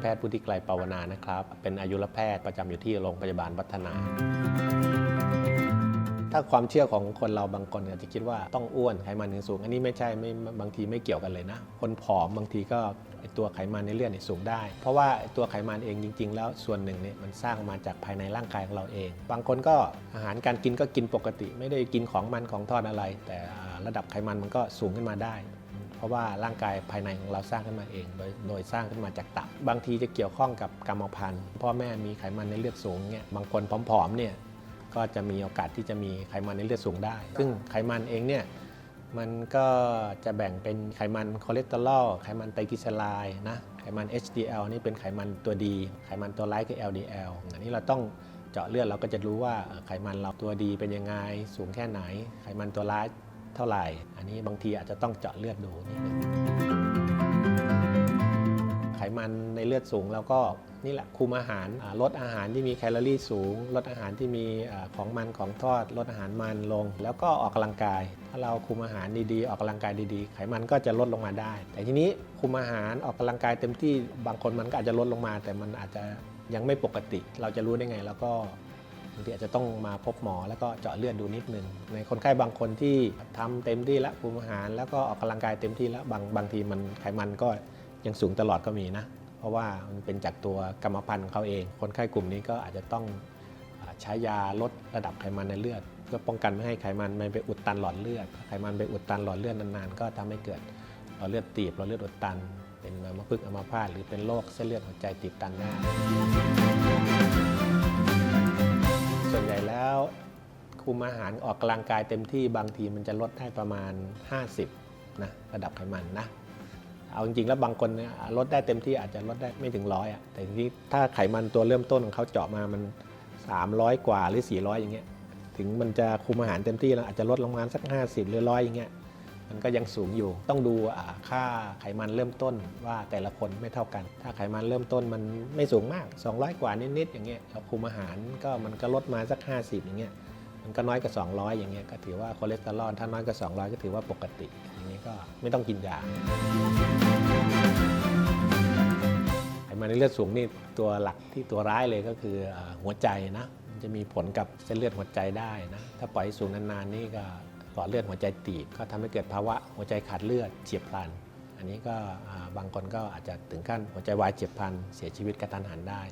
แพทย์ผู้ที่ไกลปาวนานะครับ เป็นอายุรแพทย์ประจำอยู่ที่โรงพยาบาลวัฒนา ถ้าความเชื่อของคนเราบางคนอาจจะคิดว่าต้องอ้วนไขมันถึงสูง อันนี้ไม่ใช่ไม่บางทีไม่เกี่ยวกันเลยนะ คนผอมบางทีก็ตัวไขมันในเลือดสูงได้ เพราะว่าตัวไขมันเองจริง ๆ แล้วส่วนหนึ่งเนี่ยมันสร้างมาจากภายในร่างกายของเราเอง บางคนก็อาหารการกินก็กินปกติ ไม่ได้กินของมันของทอดอะไร แต่ระดับไขมันมันก็สูงขึ้นมาได้ เพราะว่าร่างกายภายในของเราสร้างขึ้นมาเอง โดยโดยสร้างขึ้นมาจากตับบางทีจะเกี่ยวข้องกับกรรมพันธุ์พ่อแม่มีไขมันในเลือดสูงเนี่ยบางคนผอมๆเนี่ยก็จะมีโอกาสที่จะมีไขมันในเลือดสูงได้ ซึ่งไขมันเองเนี่ยมันก็จะแบ่งเป็นไขมันคอเลสเตอรอล ไขมันไตรกลีเซอไรด์นะ ไขมัน HDL นี่เป็นไขมันตัวดี ไขมันตัวร้ายคือ LDL อันนี้เราต้องเจาะเลือดเราก็จะรู้ว่าเอ่อไขมันเราตัวดีเป็นยังไง สูงแค่ไหน ไขมันตัวร้าย เท่าไหร่ อันนี้บางทีอาจจะต้องเจาะเลือดดูนิดนึงไขมันในเลือดสูงแล้วก็นี่แหละคุมอาหารลดอาหารที่มีแคลอรี่สูง ลดอาหารที่มีของมันของทอด ลดอาหารมันลง แล้วก็ออกกำลังกาย ถ้าเราคุมอาหารดีๆ ออกกำลังกายดีๆ ไขมันก็จะลดลงมาได้ แต่ทีนี้คุมอาหารออกกำลังกายเต็มที่บางคนมันก็อาจจะลดลงมา แต่มันอาจจะยังไม่ปกติ เราจะรู้ได้ไง แล้วก็างทีอาจจะต้องมาพบหมอแล้วก็เจาะเลือดดูนิดนึง ในคนไข้บางคนที่ทำเต็มที่แล้วคุมอาหาร แล้วก็ออกกำลังกายเต็มที่แล้วบางบางทีมันไขมันก็ยังสูงตลอดก็มีนะ เพราะว่ามันเป็นจากตัวกรรมพันธุ์ของเขาเอง คนไข้กลุ่มนี้ก็อาจจะต้องใช้ยาลดระดับไขมันในเลือดเพื่อป้องกันไม่ให้ไขมันมันไปอุดตันหลอดเลือดถ้าไขมันไปอุดตันหลอดเลือดนานๆ ก็ทำให้เกิดหลอดเลือดตีบหลอดเลือดอุดตัน เป็นอัมพฤกษ์อัมพาตหรือเป็นโรคเส้นเลือดหัวใจตีบตันได้ ส่วนใหญ่แล้วคุมอาหารออกกำลังกายเต็มที่บางทีมันจะลดได้ประมาณ 50นะระดับไขมันนะ เอาจริงๆแล้วบางคนลดได้เต็มที่อาจจะลดได้ไม่ถึงร้อยอะแต่ทีนี้ถ้าไขมันตัวเริ่มต้นของเขาเจาะมามัน 300 กว่าหรือ 400 อย่างเงี้ยถึงมันจะคุมอาหารเต็มที่แล้วอาจจะลดลงมาสัก 50 หรือร้อยอย่างเงี้ย มันก็ยังสูงอยู่ ต้องดูค่าไขมันเริ่มต้นว่าแต่ละคนไม่เท่ากัน ถ้าไขมันเริ่มต้นมันไม่สูงมาก 200 กว่านิดๆอย่างเงี้ยเราคุมอาหารก็มันก็ลดมาสัก 50 อย่างเงี้ยมันก็น้อยกว่า 200 อย่างเงี้ยก็ถือว่าคอเลสเตอรอลถ้าน้อยกว่า 200 ก็ถือว่าปกติ อย่างนี้ก็ไม่ต้องกินยาไขมันในเลือดสูงนี่ตัวหลักที่ตัวร้ายเลยก็คืออหัวใจนะมันจะมีผลกับเส้นเลือดหัวใจได้นะถ้าปล่อยสูงนานๆนี่ก็ ลอดเลือดหัวใจตีบ ก็ทำให้เกิดภาวะหัวใจขาดเลือดเฉียบพลัน อันนี้ก็บางคนก็อาจจะถึงขั้นหัวใจวายเฉียบพลันเสียชีวิตกระทันหันได้